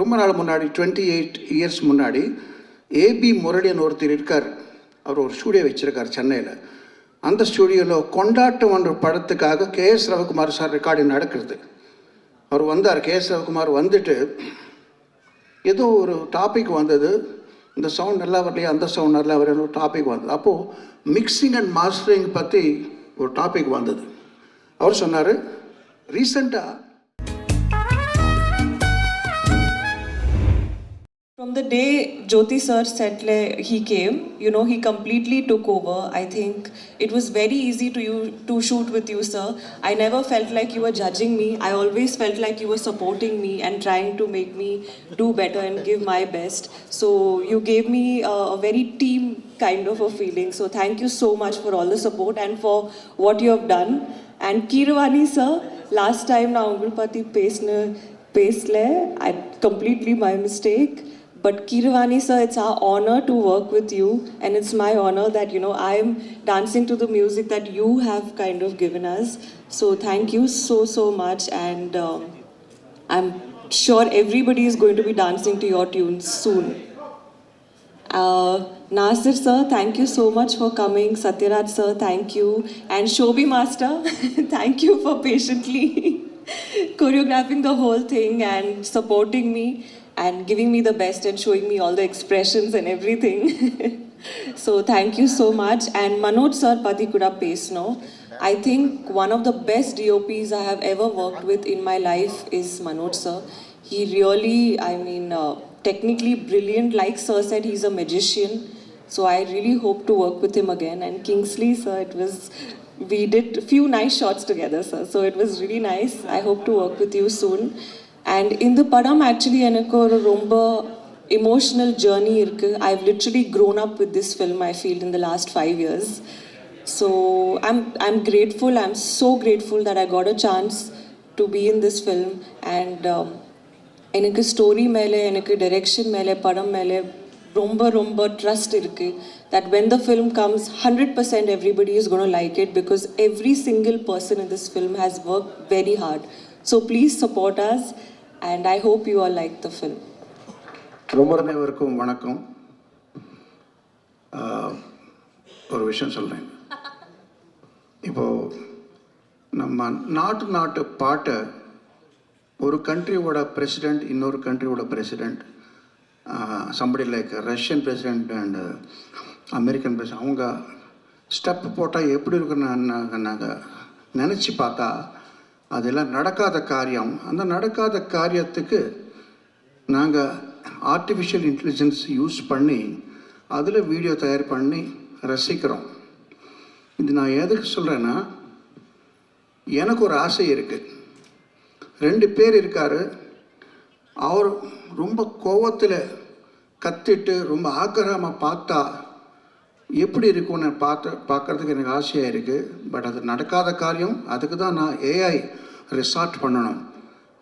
ரொம்ப நாள் முன்னாடி டுவெண்ட்டி எயிட் இயர்ஸ் முன்னாடி ஏபி முரளியன் ஒருத்தர் இருக்கார். அவர் ஒரு ஸ்டூடியோ வச்சுருக்கார் சென்னையில். அந்த ஸ்டூடியோவில் கொண்டாட்டம் என்ற படத்துக்காக K S Ravikumar sir recording நடக்கிறது. அவர் வந்தார். கே எஸ் ரவிக்குமார் வந்துட்டு ஏதோ ஒரு டாபிக் வந்தது. இந்த சவுண்ட் நல்லா வரலையா? அந்த சவுண்ட் நல்லா வரல ஒரு டாபிக் வந்தது. அப்போது மிக்சிங் அண்ட் மாஸ்டரிங் பற்றி ஒரு டாபிக் வந்தது. அவர் சொன்னார் ரீசண்டாக From the day Jyoti sir said like, he came, you know, he completely took over. I think it was very easy to you to shoot with you, sir. I never felt like you were judging me. I always felt like you were supporting me and trying to make me do better and give my best. So you gave me a, a very team kind of a feeling. So thank you so much for all the support and for what you have done. And Kiravani sir, last time now Ungulpati Pesle, I completely my mistake. But Kiravani sir, it's our honor to work with you, and it's my honor that you know I'm dancing to the music that you have kind of given us. So thank you so so much, and um, I'm sure everybody is going to be dancing to your tunes soon. Uh, Nasir sir, thank you so much for coming. Satyaraj sir, thank you. And Shobi master, thank you for patiently choreographing the whole thing and supporting me and giving me the best and showing me all the expressions and everything. so thank you so much. And Manoj sir, Padikuda Pesno. I think one of the best DOPs I have ever worked with in my life is Manoj sir. He really, I mean, uh, technically brilliant. Like Sir said, he's a magician. So I really hope to work with him again. And Kingsley, sir, it was, we did a few nice shots together, sir. So it was really nice. I hope to work with you soon. And in the padam, actually, எனக்கு ஒரு ரொம்ப emotional journey இருக்கு. I've literally grown up with this film, I feel, in the last five years. So I'm, I'm grateful. I'm so grateful that I got a chance to be in this film. And um, எனக்கு story மேலே எனக்கு direction மேலே படம் மேலே ரொம்ப ரொம்ப trust இருக்கு that when the film comes hundred percent everybody is gonna like it because every single person in this film has work very hard so please support us and I hope you are like the film ரொம்ப அனைவருக்கும் வணக்கம். ஒரு விஷயம் சொல்கிறேன் இப்போது நம்ம நாட்டு நாட்டு பாட்டை ஒரு கண்ட்ரியோட பிரசிடெண்ட் இன்னொரு கண்ட்ரியோட president somebody like Russian president and American president அவங்க ஸ்டெப் போட்டால் எப்படி இருக்குன்னு நாங்கள் நினச்சி பார்த்தா அதெல்லாம் நடக்காத காரியம். அந்த நடக்காத காரியத்துக்கு நாங்கள் ஆர்டிஃபிஷியல் இன்டெலிஜென்ஸ் யூஸ் பண்ணி அதில் வீடியோ தயார் பண்ணி ரசிக்கிறோம். இது நான் எதுக்கு சொல்கிறேன்னா எனக்கு ஒரு ஆசை இருக்குது ரெண்டு பேர் இருக்கார். அவர் ரொம்ப கோவத்தில் கத்திட்டு ரொம்ப ஆக்கிரகமாக பார்த்தா எப்படி இருக்கும்னு பார்த்து பார்க்கறதுக்கு எனக்கு ஆசையாக இருக்குது பட் அது நடக்காத காரியம் அதுக்கு தான் நான் ஏஐ ரிசார்ட் பண்ணணும்.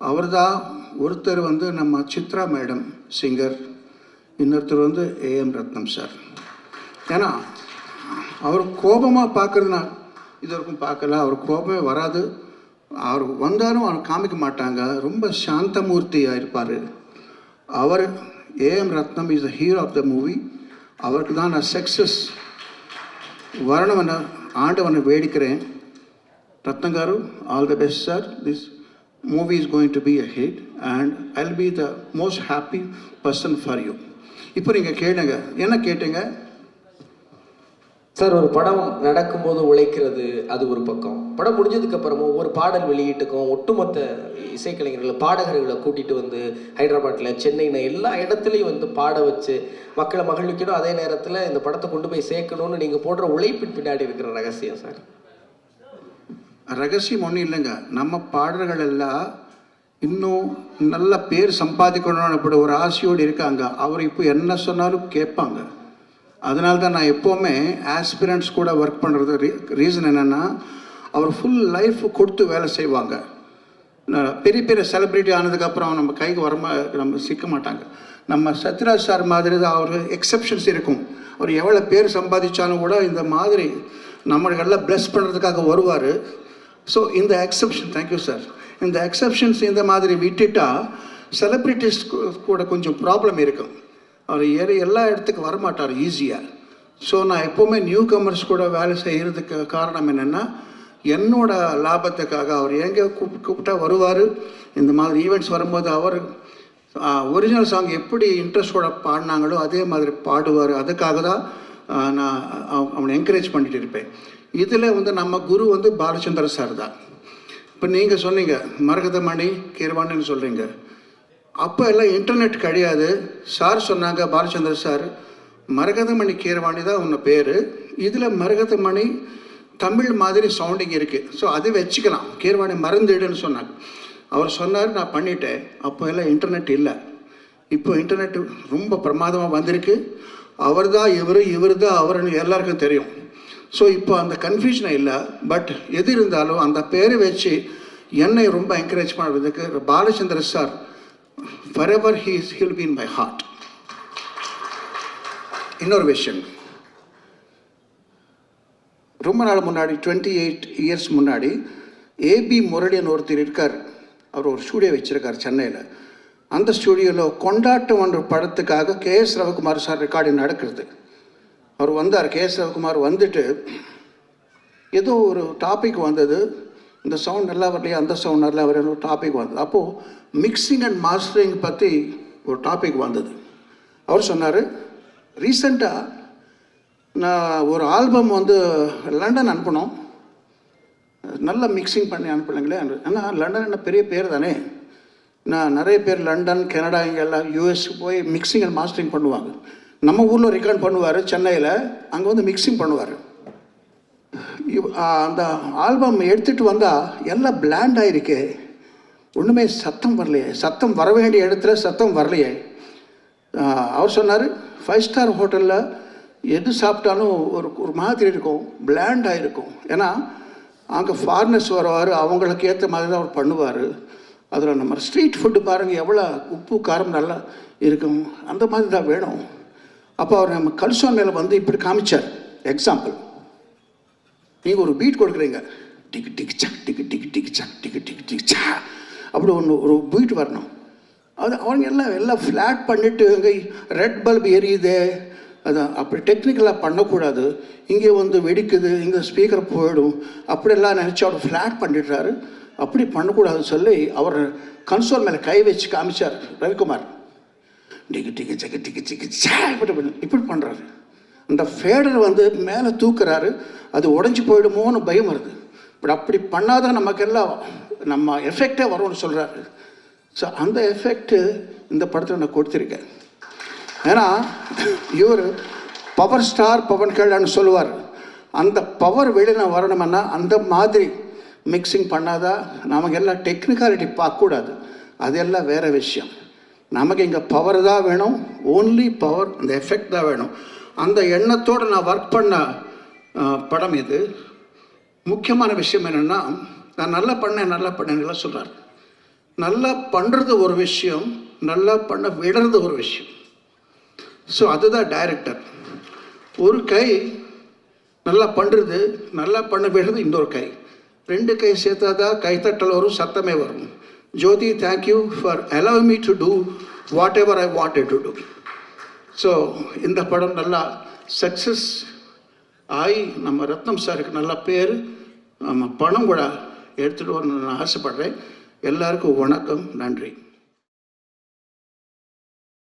அவர் தான் ஒருத்தர் வந்து நம்ம சித்ரா மேடம் சிங்கர் இன்னொருத்தர் வந்து ஏஎம் ரத்னம் சார் ஏன்னா அவர் கோபமாக பார்க்குறது நான் இது வரைக்கும் பார்க்கல அவர் கோபமே வராது. அவர் வந்தாலும் அவர் காமிக்க மாட்டாங்க. ரொம்ப சாந்தமூர்த்தியாக இருப்பார். அவர் AM Ratnam is the hero of the movie அவருக்கு தான் நான் சக்ஸஸ் வரணும் நான் ஆண்டவனை வேடிக்கிறேன். Ratnam garu all the best sir this movie is going to be a hit and I be the most happy person for you இப்போ நீங்கள் கேளுங்க. என்ன கேட்டீங்க? சார் ஒரு படம் நடக்கும்போது உழைக்கிறது அது ஒரு பக்கம். படம் முடிஞ்சதுக்கு அப்புறமும் ஒவ்வொரு பாடல் வெளியீட்டுக்கும் ஒட்டுமொத்த இசைக்கலைஞர்களை பாடகர்களை கூட்டிட்டு வந்து ஹைதராபாத்தில் சென்னையில் எல்லா இடத்துலையும் வந்து பாட வச்சு மக்களை மகிழ்விக்கணும். அதே நேரத்தில் இந்த படத்தை கொண்டு போய் சேர்க்கணும்னு நீங்கள் போடுற உழைப்பின் பின்னாடி இருக்கிற ரகசியம் சார். ரகசியம் ஒன்றும் இல்லைங்க. நம்ம பாடல்கள் எல்லாம் இன்னும் நல்ல பேர் சம்பாதிக்கணும்னு அப்படி ஒரு ஆசையோடு இருக்காங்க. அவர் இப்போ என்ன சொன்னாலும் கேட்பாங்க. அதனால தான் நான் எப்போவுமே ஆஸ்பிரண்ட்ஸ் கூட ஒர்க் பண்ணுறது ரீ ரீசன் என்னென்னா அவர் ஃபுல் லைஃப் கொடுத்து வேலை செய்வாங்க. நான் பெரிய பெரிய செலிப்ரிட்டி ஆனதுக்கப்புறம் நம்ம கைக்கு வரமா நம்ம சிக்க மாட்டாங்க. நம்ம சத்யராஜ் சார் மாதிரி தான் அவர் எக்ஸப்ஷன்ஸ் இருக்கும். அவர் எவ்வளோ பேர் சம்பாதிச்சாலும் கூட இந்த மாதிரி நம்மளுக்கெல்லாம் ப்ளஸ் பண்ணுறதுக்காக வருவார். ஸோ இந்த எக்ஸப்ஷன் தேங்க்யூ சார் இந்த எக்ஸப்ஷன்ஸ் இந்த மாதிரி விட்டுட்டா செலிப்ரிட்டிஸ் கூட கொஞ்சம் ப்ராப்ளம் இருக்கும். அவர் ஏறி எல்லா இடத்துக்கும் வரமாட்டார் ஈஸியாக ஸோ நான் எப்போவுமே நியூ கமர்ஸ் கூட வேலை செய்கிறதுக்கு காரணம் என்னென்னா என்னோட லாபத்துக்காக அவர் எங்கே கூப்பி கூப்பிட்டா வருவார். இந்த மாதிரி ஈவெண்ட்ஸ் வரும்போது அவர் ஒரிஜினல் சாங் எப்படி இன்ட்ரெஸ்டோட பாடினாங்களோ அதே மாதிரி பாடுவார். அதுக்காக தான் நான் அவனை என்கரேஜ் பண்ணிட்டு இருப்பேன். இதில் வந்து நம்ம குரு வந்து பாலச்சந்திர சார் தான். இப்போ நீங்கள் சொன்னீங்க மரகதமணி கீரவாணின்னு சொல்கிறீங்க அப்போ எல்லாம் இன்டர்நெட் கிடையாது. சார் சொன்னாங்க பாலச்சந்திர சார் மரகதமணி கீரவாணி தான் உன்னை பேர். இதில் மரகதமணி தமிழ் மாதிரி சவுண்டிங் இருக்குது ஸோ அதை வச்சுக்கலாம். கீரவாணி மறந்துடுன்னு சொன்னாங்க. அவர் சொன்னார் நான் பண்ணிட்டேன். அப்போ எல்லாம் இன்டர்நெட் இல்லை. இப்போ இன்டர்நெட் ரொம்ப பிரமாதமாக வந்திருக்கு. அவர் தான் இவர் இவர் தான் அவர்னு எல்லாருக்கும் தெரியும். ஸோ இப்போ அந்த கன்ஃபியூஷனே இல்லை. பட் எது இருந்தாலும் அந்த பேரை வச்சு என்னை ரொம்ப என்கரேஜ் பண்ணுறதுக்கு Balachandra sir forever he is he'll be in my heart. இன்னொரு விஷயம். ரொம்ப நாள் முன்னாடி டுவெண்ட்டி எயிட் இயர்ஸ் முன்னாடி ஏபி முரளியன் ஒருத்தர் இருக்கார். அவர் ஒரு ஸ்டூடியோ வச்சுருக்கார் சென்னையில். அந்த ஸ்டூடியோவில் கொண்டாட்டம் என்ற படத்துக்காக K S Ravikumar sir recording நடக்கிறது. அவர் வந்தார். கே எஸ் ரவிக்குமார் வந்துட்டு ஏதோ ஒரு டாபிக் வந்தது. இந்த சவுண்ட் நல்லா வரலையா? அந்த சவுண்ட் நல்லா வரல ஒரு டாபிக் வந்தது. அப்போது மிக்சிங் அண்ட் மாஸ்டரிங் பற்றி ஒரு டாபிக் வந்தது. அவர் சொன்னார் ரீசண்டாக நான் ஒரு ஆல்பம் வந்து லண்டன் அனுப்பினோம். நல்லா மிக்சிங் பண்ணி அனுப்பலைங்களே ஏன்னா லண்டன் என்ன பெரிய பேர் தானே. நான் நிறைய பேர் லண்டன் கனடா இங்கே எல்லாம் யூஎஸ்க்கு போய் மிக்சிங் அண்ட் மாஸ்டரிங் பண்ணுவாங்க. நம்ம ஊரில் ரெக்கார்ட் பண்ணுவார் சென்னையில். அங்கே வந்து மிக்சிங் பண்ணுவார். அந்த ஆல்பம் எடுத்துகிட்டு வந்தால் எல்லாம் பிளாண்ட் ஆகிருக்கு ஒன்றுமே சத்தம் வரலையே. சத்தம் வர வேண்டிய இடத்துல சத்தம் வரலையே. அவர் சொன்னார் ஃபைவ் ஸ்டார் ஹோட்டலில் எது சாப்பிட்டாலும் ஒரு ஒரு மாதிரி இருக்கும். பிளாண்டாக இருக்கும் ஏன்னா அங்கே ஃபாரினர்ஸ் வருவார் அவங்களுக்கு ஏற்ற மாதிரி தான் அவர் பண்ணுவார். அதில் நம்ம ஸ்ட்ரீட் ஃபுட்டு பாருங்கள் எவ்வளோ உப்பு காரம் நல்லா இருக்கும். அந்த மாதிரி தான் வேணும். அப்போ அவர் நம்ம கல்சோன் மேலே வந்து இப்படி காமிச்சார். எக்ஸாம்பிள் நீங்கள் ஒரு பீட் கொடுக்குறீங்க. டிக்கு டிக்கு சக் டிக்கு டிக்கு டிக்கு சக் டிக்கு டிக்கு டிக்கு சா. அப்படி ஒன்று ஒரு பீட் வரணும். அது அவங்க எல்லாம் எல்லாம் ஃப்ளாட் பண்ணிட்டு இங்கே ரெட் பல்ப் எரியுதே. அதான் அப்படி டெக்னிக்கலாக பண்ணக்கூடாது. இங்கே வந்து வெடிக்குது இங்கே ஸ்பீக்கர் போயிடும். அப்படியெல்லாம் நினச்சி அவர் ஃப்ளாட் பண்ணிடுறாரு. அப்படி பண்ணக்கூடாதுன்னு சொல்லி அவர் கன்சோல் மேலே கை வச்சு காமிச்சார் ரவிக்குமார். டிக்கு டிக்கு சக்கு டிக்கு டிக்கு சா. இப்படி இப்படி பண்ணுறாரு அந்த ஃபேடர் வந்து மேலே தூக்குறாரு அது உடஞ்சி போயிடுமோன்னு பயம் வருது. பட் அப்படி பண்ணாதான் நமக்கெல்லாம் நம்ம எஃபெக்டே வரும்னு சொல்கிறாரு ஸோ அந்த எஃபெக்ட்டு இந்த படத்தில் நான் கொடுத்துருக்கேன். ஏன்னா இவர் பவர் ஸ்டார் பவன் கல்யாண் சொல்லுவார். அந்த பவர் வெளியில் வரணும்னா அந்த மாதிரி மிக்சிங் பண்ணாதான் நமக்கு எல்லாம் டெக்னிக்காலிட்டி பார்க்கக்கூடாது. அதெல்லாம் வேறு விஷயம். நமக்கு இங்கே பவர் தான் வேணும். ஓன்லி பவர் அந்த எஃபெக்ட் தான் வேணும். அந்த எண்ணத்தோடு நான் ஒர்க் பண்ண படம் இது. முக்கியமான விஷயம் என்னென்னா நான் நல்லா பண்ணேன் நல்லா பண்ணேன்லாம் சொல்கிறார் நல்லா பண்ணுறது ஒரு விஷயம் நல்லா பண்ண விடுறது ஒரு விஷயம். ஸோ அதுதான் டைரக்டர் ஒரு கை நல்லா பண்ணுறது நல்லா பண்ண விடுறது இன்னொரு கை. ரெண்டு கை சேர்த்தா தான் கைத்தட்டல் வரும் சத்தமே வரும். Jyothi thank you for allow me to do whatever I wanted to do so இந்த படம் நல்லா சக்ஸஸ் ஆகி நம்ம ரத்னம் சாருக்கு நல்ல பேர் நம்ம பணம் கூட எடுத்துகிட்டு வரணும்னு நான் ஆசைப்படுறேன். எல்லாருக்கும் வணக்கம் நன்றி.